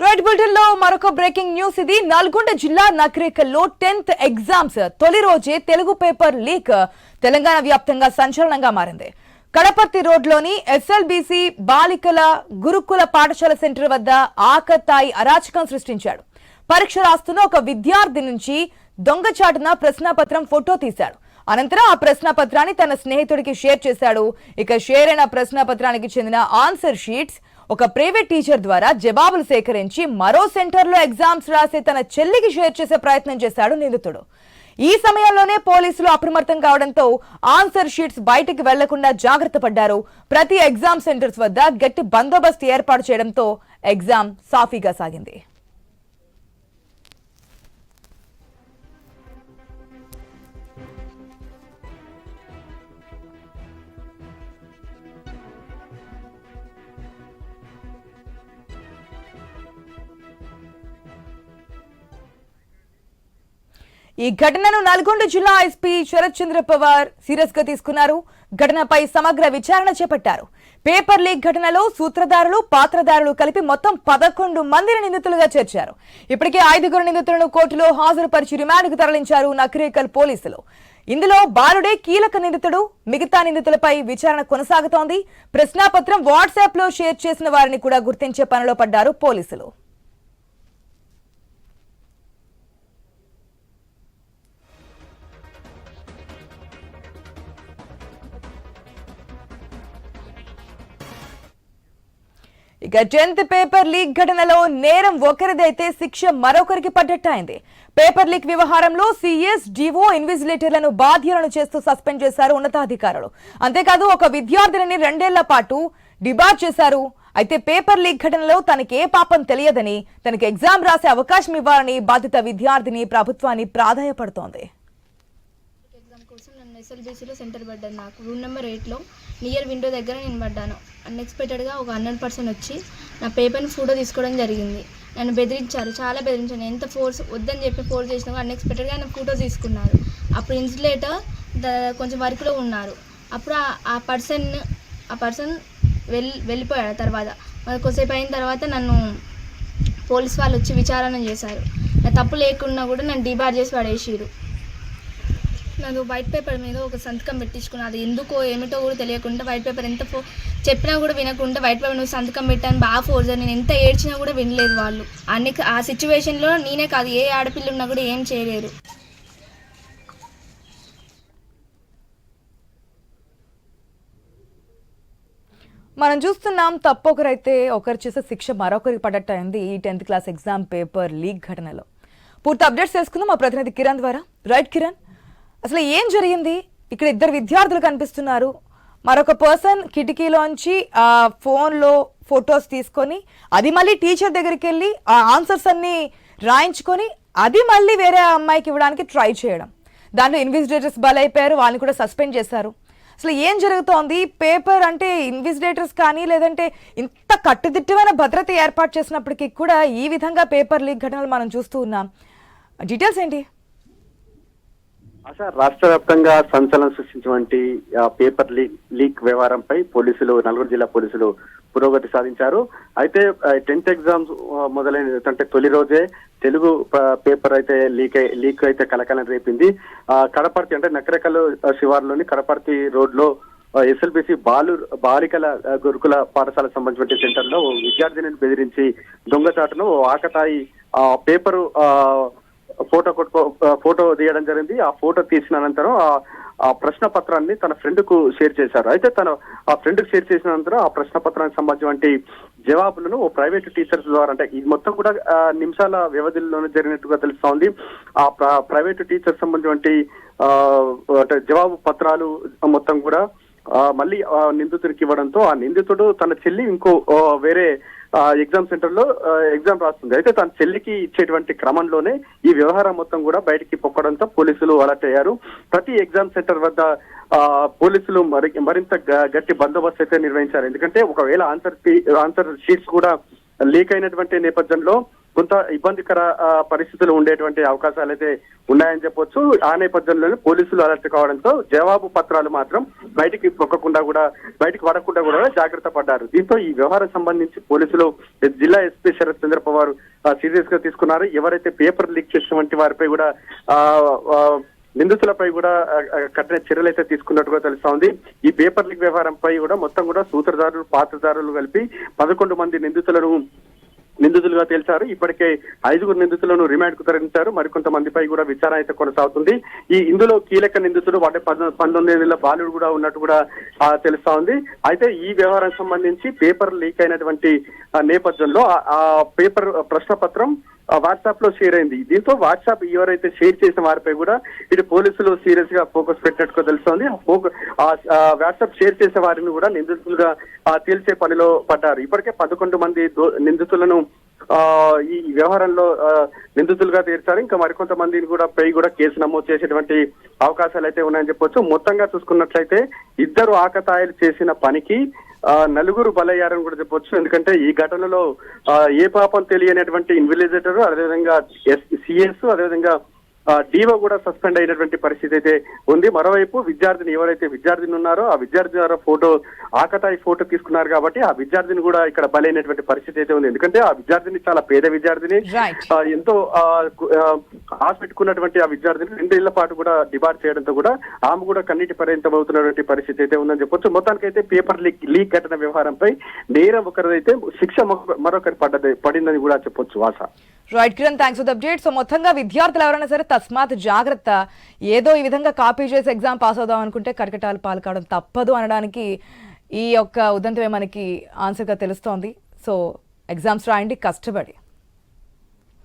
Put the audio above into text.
Right బులెటిన్లో మరొక breaking news ఇది. నల్గొండ జిల్లా నకరేకల్లో టెన్త్ ఎగ్జామ్స్. తొలి రోజే తెలుగు పేపర్ లీక్. తెలంగాణ వ్యాప్తంగా సంచలనంగా మారింది. కడపర్తి రోడ్లోని ఎస్ఎల్బీసీ బాలికల గురుకుల పాఠశాల సెంటర్ వద్ద ఆకతాయి అరాచకం సృష్టించాడు. పరీక్ష రాస్తున్న ఒక విద్యార్థి నుంచి దొంగచాటున ప్రశ్నాపత్రం ఫోటో తీశాడు. అనంతరం ఆ ప్రశ్నపత్రాన్ని తన స్నేహితుడికి షేర్ చేశాడు. ఇక షేర్ అయిన ప్రశ్నపత్రానికి చెందిన ఆన్సర్ షీట్స్ ఒక ప్రైవేట్ టీచర్ ద్వారా జవాబులు సేకరించి మరో సెంటర్లో ఎగ్జామ్స్ రాసి తన చెల్లికి షేర్ చేసే ప్రయత్నం చేశాడు నిందితుడు. ఈ సమయంలోనే పోలీసులు అప్రమత్తం కావడంతో ఆన్సర్ షీట్స్ బయటికి వెళ్ళకుండా జాగ్రత్త పడ్డారు. ప్రతి ఎగ్జామ్ సెంటర్స్ వద్ద గట్టి బందోబస్తు ఏర్పాటు చేయడంతో ఎగ్జామ్ సాఫీగా సాగింది. ఈ ఘటనను నల్గొండ జిల్లా ఎస్పీ శరత్ చంద్ర పవార్ సీరియస్గా తీసుకున్నారు. ఘటనపై సమగ్ర విచారణ చేపట్టారు. పేపర్ లీక్ ఘటనలో సూత్రధారులు పాత్రధారులు కలిపి మొత్తం పదకొండు మందిని నిందితులుగా చేర్చారు. ఇప్పటికే ఐదుగురు నిందితులను కోర్టులో హాజరుపరిచి రిమాండ్కు తరలించారు నకరేకల్ పోలీసులు. ఇందులో బాలుడే కీలక నిందితుడు మిగతా నిందితులపై విచారణ కొనసాగుతోంది. ప్రశ్నాపత్రం వాట్సాప్లో షేర్ చేసిన వారిని కూడా గుర్తించే పనిలో పడ్డారు పోలీసులు. ఇక టెన్త్ పేపర్ లీక్ ఘటనలో నేరం ఒకరిదైతే శిక్ష మరొకరికి పడ్డట్టయింది. పేపర్ లీక్ వ్యవహారంలో సిఎస్ డివో ఇన్విజిలేటర్లను బాధ్యులను చేస్తూ సస్పెండ్ చేశారు ఉన్నతాధికారులు. అంతేకాదు ఒక విద్యార్థిని రెండేళ్ళ పాటు డిబార్ చేశారు. అయితే పేపర్ లీక్ ఘటనలో తనకి ఏ పాపం తెలియదని తనకి ఎగ్జామ్ రాసే అవకాశం ఇవ్వాలని బాధిత విద్యార్థిని ప్రభుత్వాన్ని ప్రాధాయపడుతోంది. ఎగ్జామ్ కోసం నన్ను ఎస్ఎల్బీసీలో సెంటర్ పడ్డాను నాకు. రూమ్ నెంబర్ ఎయిట్లో నియర్ విండో దగ్గర నేను పడ్డాను. అన్ఎక్స్పెక్టెడ్గా ఒక హండ్రెడ్ పర్సన్ వచ్చి నా పేపర్ని ఫోటో తీసుకోవడం జరిగింది. నన్ను బెదిరించారు. చాలా బెదిరించాను ఎంత ఫోర్స్ వద్దని చెప్పి ఫోర్స్ చేసినా అన్ఎక్స్పెక్టెడ్గా ఆయన ఫోటో తీసుకున్నారు. అప్పుడు ఇన్సులేటర్ కొంచెం వర్క్లో ఉన్నారు. అప్పుడు ఆ- పర్సన్ ఆ పర్సన్ వెళ్ళి వెళ్ళిపోయాడు తర్వాత. కొద్దిసేపు అయిన తర్వాత నన్ను పోలీస్ వాళ్ళు వచ్చి విచారణ చేశారు. నా తప్పు లేకున్నా కూడా నన్ను డిబార్ చేసి పడేసిరు నాకు వైట్ పేపర్ మీద ఒక సంతకం పెట్టించుకున్నా అది ఎందుకో ఏమిటో కూడా తెలియకుండా వైట్ పేపర్ ఎంత ఫో చెప్పినా కూడా వినకుండా వైట్ పేపర్ నువ్వు సంతకం పెట్టాను బాగా ఫోర్జర్. నేను ఎంత ఏడ్చినా కూడా వినలేదు వాళ్ళు. అన్ని ఆ సిచ్యువేషన్లో నేనే కాదు ఏ ఆడపిల్ల ఉన్నా కూడా ఏం చేయలేరు. మనం చూస్తున్నాం తప్పు ఒకరైతే ఒకరు చేసే శిక్ష మరొకరికి పడట్టు అయింది ఈ tenth class exam paper leak ఘటనలో. పూర్తి అప్డేట్స్ తెలుసుకుందాం. మా ప్రతినిధి కిరణ్ ద్వారా. రైట్ కిరణ్ అసలు ఏం జరిగింది? ఇక్కడ ఇద్దరు విద్యార్థులు కనిపిస్తున్నారు. మరొక పర్సన్ కిటికీలోంచి ఆ ఫోన్లో ఫొటోస్ తీసుకొని అది మళ్ళీ టీచర్ దగ్గరికి వెళ్ళి ఆ ఆన్సర్స్ అన్ని రాయించుకొని అది మళ్ళీ వేరే అమ్మాయికి ఇవ్వడానికి ట్రై చేయడం. దాంట్లో ఇన్విజిలేటర్స్ బలైపోయారు వాళ్ళని కూడా సస్పెండ్ చేశారు. అసలు ఏం జరుగుతోంది? పేపర్ అంటే ఇన్విజిలేటర్స్ కానీ లేదంటే ఇంత కట్టుదిట్టమైన భద్రత ఏర్పాటు చేసినప్పటికీ కూడా ఈ విధంగా పేపర్ లీక్ ఘటనలు మనం చూస్తూ ఉన్నాం. డీటెయిల్స్ ఏంటి? ఆశ రాష్ట్ర వ్యాప్తంగా సంచలనం సృష్టించినటువంటి పేపర్ లీక్ లీక్ వ్యవహారంపై పోలీసులు నల్గొండ జిల్లా పోలీసులు పురోగతి సాధించారు. అయితే టెన్త్ ఎగ్జామ్స్ మొదలైన అంటే తొలి రోజే తెలుగు పేపర్ అయితే లీక్ అయి- లీక్ అయితే కలకలం రేపింది. కడపర్తి అంటే నకరకల్ శివార్లోని కడపర్తి రోడ్లో ఎస్ఎల్బిసి బాలు బాలికల గురుకుల పాఠశాల సంబంధించిన సెంటర్లో విద్యార్థినిని విద్యార్థిని బెదిరించి దొంగచాటును ఆకతాయి ఆ, పేపరు ఆ, ఫోటో కొట్టుకో ఫోటో తీయడం జరిగింది. ఆ ఫోటో తీసిన అనంతరం ఆ ఆ ప్రశ్న పత్రాన్ని తన ఫ్రెండ్కు షేర్ చేశారు. అయితే తను ఆ ఫ్రెండ్కు షేర్ చేసిన అనంతరం ఆ ప్రశ్న పత్రానికి సంబంధించిన జవాబులను ఓ ప్రైవేట్ టీచర్స్ ద్వారా అంటే ఇది మొత్తం కూడా నిమిషాల వ్యవధిలోనే జరిగినట్టుగా తెలుస్తోంది. ఆ ప్రైవేట్ టీచర్స్ సంబంధించిన ఆ, అంటే జవాబు పత్రాలు మొత్తం కూడా మళ్ళీ ఆ నిందితుడికి ఇవ్వడంతో ఆ నిందితుడు తన చెల్లి ఇంకో వేరే ఎగ్జామ్ సెంటర్లో ఎగ్జామ్ రాస్తుంది. అయితే తన చెల్లికి ఇచ్చేటువంటి క్రమంలోనే ఈ వ్యవహారం మొత్తం కూడా బయటికి పొక్కడంతో పోలీసులు అలర్ట్ అయ్యారు. ప్రతి ఎగ్జామ్ సెంటర్ వద్ద ఆ, పోలీసులు మరి మరింత గ- గట్టి బందోబస్తు అయితే నిర్వహించారు. ఎందుకంటే ఒకవేళ ఆన్సర్ ఆన్సర్ షీట్స్ కూడా లీక్ అయినటువంటి నేపథ్యంలో కొంత ఇబ్బందికర ఆ, పరిస్థితులు ఉండేటువంటి అవకాశాలు అయితే ఉన్నాయని చెప్పొచ్చు. ఆ నేపథ్యంలోనే పోలీసులు అలర్ట్ కావడంతో జవాబు పత్రాలు మాత్రం బయటికి పొక్కకుండా కూడా బయటికి పడకుండా కూడా జాగ్రత్త పడ్డారు. దీంతో ఈ వ్యవహారం సంబంధించి పోలీసులు జిల్లా ఎస్పీ శరత్ చంద్ర వారు సీరియస్గా తీసుకున్నారు. ఎవరైతే పేపర్ లీక్ చేసినటువంటి వారిపై కూడా ఆ, నిందితులపై కూడా కఠిన చర్యలు అయితే తీసుకున్నట్టుగా తెలుస్తా ఉంది ఈ పేపర్ లీక్ వ్యవహారంపై కూడా మొత్తం కూడా సూత్రధారులు పాత్రధారులు కలిపి పదకొండు మంది నిందితులను నిందితులుగా తేల్చారు. ఇప్పటికే ఐదుగురు నిందితులను రిమాండ్కు తరలించారు. మరికొంతమందిపై కూడా విచారణ అయితే కొనసాగుతుంది. ఈ ఇందులో కీలక నిందితుడు వాటి పంతొమ్మిది ఏళ్ళ బాలుడు కూడా ఉన్నట్టు కూడా తెలుస్తా ఉంది. అయితే ఈ వ్యవహారం సంబంధించి పేపర్ లీక్ అయినటువంటి నేపథ్యంలో ఆ- ఆ పేపర్ ప్రశ్న పత్రం వాట్సాప్లో షేర్ అయింది. దీంతో వాట్సాప్ ఎవరైతే షేర్ చేసిన వారిపై కూడా ఇటు పోలీసులు సీరియస్గా ఫోకస్ పెట్టినట్టుగా తెలుస్తోంది. ఆ- వాట్సాప్ షేర్ చేసే వారిని కూడా నిందితులుగా తేల్చే పనిలో పడ్డారు. ఇప్పటికే పదకొండు మంది నిందితులను ఆ ఈ వ్యవహారంలో ఆ, నిందితులుగా తీర్చారు ఇంకా మరికొంతమందిని కూడా పై కూడా కేసు నమోదు చేసేటువంటి అవకాశాలు అయితే ఉన్నాయని చెప్పొచ్చు. మొత్తంగా చూసుకున్నట్లయితే ఇద్దరు ఆకతాయిలు చేసిన పనికి నలుగురు బలయ్యారని కూడా చెప్పొచ్చు. ఎందుకంటే ఈ ఘటనలో ఆ, ఏ పాపం తెలియనటువంటి ఇన్విజిలేటర్ అదేవిధంగా సిఎస్ అదేవిధంగా డీఓ కూడా సస్పెండ్ అయినటువంటి పరిస్థితి అయితే ఉంది. మరోవైపు విద్యార్థిని ఎవరైతే విద్యార్థిని ఉన్నారో ఆ విద్యార్థి ద్వారా ఫోటో ఆకతాయి ఫోటో తీసుకున్నారు కాబట్టి ఆ విద్యార్థిని కూడా ఇక్కడ బలైనటువంటి పరిస్థితి అయితే ఉంది. ఎందుకంటే ఆ విద్యార్థిని చాలా పేద విద్యార్థిని. ఎంతో ఆశ పెట్టుకున్నటువంటి ఆ విద్యార్థిని రెండేళ్ళ పాటు కూడా డిబార్ చేయడంతో కూడా ఆమె కూడా కన్నీటి పర్యంతం అవుతున్నటువంటి పరిస్థితి అయితే ఉందని చెప్పొచ్చు. మొత్తానికైతే పేపర్ లీక్ లీక్ ఘటన వ్యవహారంపై నేరం ఒకరిదైతే శిక్ష మరొక- మరొకరి పడ్డది పడిందని కూడా చెప్పొచ్చు వాస. Right Kiran thanks for the update so మొత్తంగా విద్యార్థులు ఎవరైనా సరే తస్మాత్ జాగ్రత్త. ఏదో ఈ విధంగా కాపీ చేసి ఎగ్జామ్ పాస్ అవుదాం అనుకుంటే కటకటాలు పాలు కావడం తప్పదు అనడానికి ఈ యొక్క ఉదంతమే మనకి ఆన్సర్గా తెలుస్తోంది. సో ఎగ్జామ్స్ రాయండి కష్టపడి.